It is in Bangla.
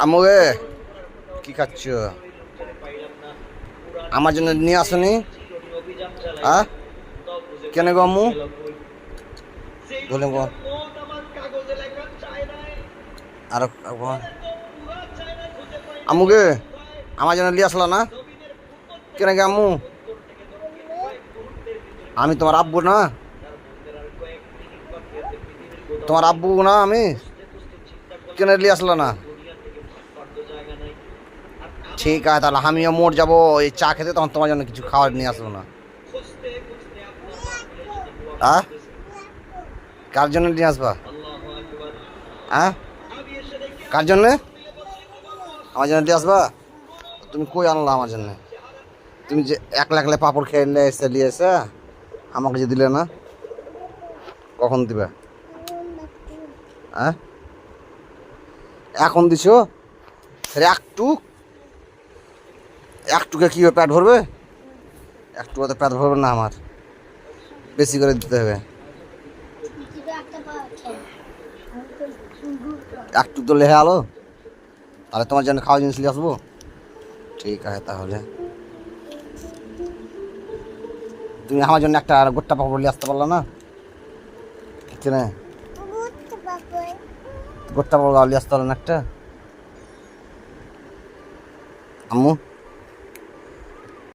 আমরে কি খাচ্ছ? আমার জন্য নিয়ে আসনি? আহ? কেন গো আমু বলেন আর আমুকে আমার জন্য নিয়ে আসলো না? কেন গে আমু আমি তোমার আব্বু না? তোমার আব্বু না আমি? কেন নিয়ে আসলো না? ঠিক আছে, তাহলে আমিও মোট যাব, এই চা খেতে, তখন তোমার জন্য কিছু খাবার নিয়ে আসব না। হ্যাঁ কার জন্য নিয়ে আসবা? হ্যাঁ কার জন্যে? আমার জন্য নিয়ে আসবা? তুমি কই আনলা আমার জন্য? তুমি যে একলা একলা পাপড় খেয়ে নিয়ে এসে নিয়ে এসে আমাকে যে দিলে না, কখন দিবে? হ্যাঁ? এখন দিছো? একটুকে কি হবে, পেট ভরবে? একটু তো পেট ভরবে না আমার। বেশি করে দিতে হবে। একটু তো লেহে আলো। তাহলে তোমার জন্য খাওয়া জিনিস নিয়ে আসব। ঠিক আছে তাহলে। তুমি আমার জন্য একটা আর গোটা পাপড় নিয়ে আসতে পারল না? ঠিক কেন গোটা পাপড় নিয়ে আসতে পারল না একটা আম্মু